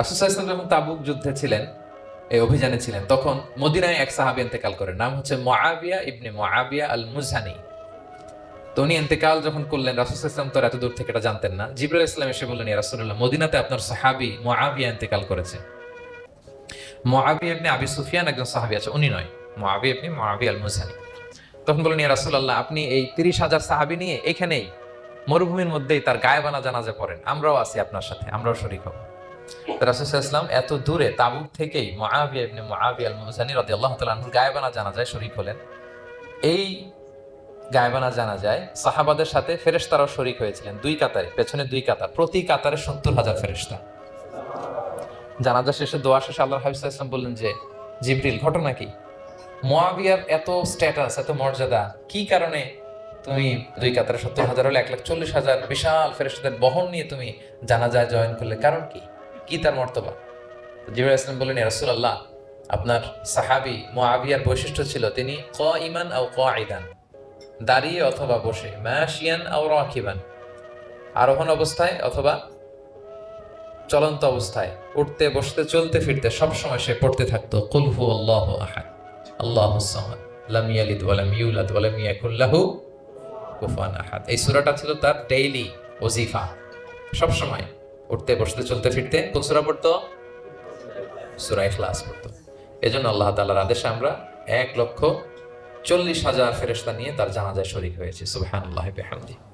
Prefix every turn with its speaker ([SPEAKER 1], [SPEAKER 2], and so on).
[SPEAKER 1] রাসুসাহ ইসলাম যখন তাবুক যুদ্ধে ছিলেন, এই অভিযানে ছিলেন। তখন মদিনায় এক সাহাবি করেন, নাম হচ্ছে মোয়াবিয়া ইবনে মোয়াবিয়া আল মুজানি তো উনি যখন করলেন, রাসুল ইসলাম তো এত দূর থেকে এটা জানতেন না। জিবরুল ইসলাম এসে বললেন রাসূলুল্লাহ, মদিনাতে আপনার সাহাবি মোয়াবিয়া করেছে। মোয়াবিয়া ইবনে আবি সুফিয়ান একজন সাহাবি আছে, উনি নয় মোয়াবিয়া ইবনে মোয়াবিয়া আল মুজানি তখন বললেন আপনি এই তিরিশ হাজার সাহাবি নিয়ে এখানেই মরুভূমির মধ্যেই তার গায়েবানা জানাজা পড়েন। আমরাও আছি আপনার সাথে, আমরাও শরীক হব। রাসুসাল্লাম এত দূরে তাবুক থেকেই মুআবিয়া ইবনে মুআবিয়া আল মুজানি রাদিয়াল্লাহু তাআলা আনহুর গায়েবানা জানাজায় শরীক হলেন। এই গায়েবানা জানা যায় সাহাবাদের সাথে ফেরেশতারাও শরীক হয়েছিলেন। দুই কাতারে, পেছনে দুই কাতার, প্রতি কাতারে সত্তর হাজার ফেরেশতা। জানাজা শেষে, দোয়া শেষে আল্লাহ হাবিজ ইসলাম বললেন যে, জিবরিল, ঘটনা কি? মোয়াবিয়ার এত স্ট্যাটাস এত মর্যাদা, কি কারণে তুমি দুই কাতারে সত্তর হাজার হলে এক লাখ চল্লিশ হাজার বিশাল ফেরেশতাদের বহন নিয়ে তুমি জানাজায় জয়েন করলে? কারণ কি? কি তার মর্তবা? জিবরাইল ইসলাম বললেন রাসূলুল্লাহ, আপনার সাহাবি মোয়াবিয়ার বৈশিষ্ট্য ছিল তিনি ক ইমান আও ক আইদান দাঁড়িয়ে অথবা বসে ম্যাশিয়ান আও রাকিবান, আরোহণ অবস্থায় অথবা চলন্ত অবস্থায়, উঠতে, বসতে, চলতে, ফিরতে সবসময় সে পড়তে থাকতো। কুল হু আল্লাহ আহাদ, আল্লাহ লাম ইয়ালিদ ইউলাদ ওয়া লাম ইয়াকুল লাহু কুফুয়ান আহাদ। এই সূরাটা ছিল তার ডেইলি ওজিফা। সবসময় উঠতে, বসতে, চলতে, ফিরতে। কোন সুরা পড়তো? সুরা ইখলাস পড়তো। এজন্য আল্লাহ তালার আদেশে আমরা এক লক্ষ চল্লিশ হাজার ফেরেশতা নিয়ে তার জানাজায় শরিক হয়েছে। সুবহানাল্লাহি বিহামদিহি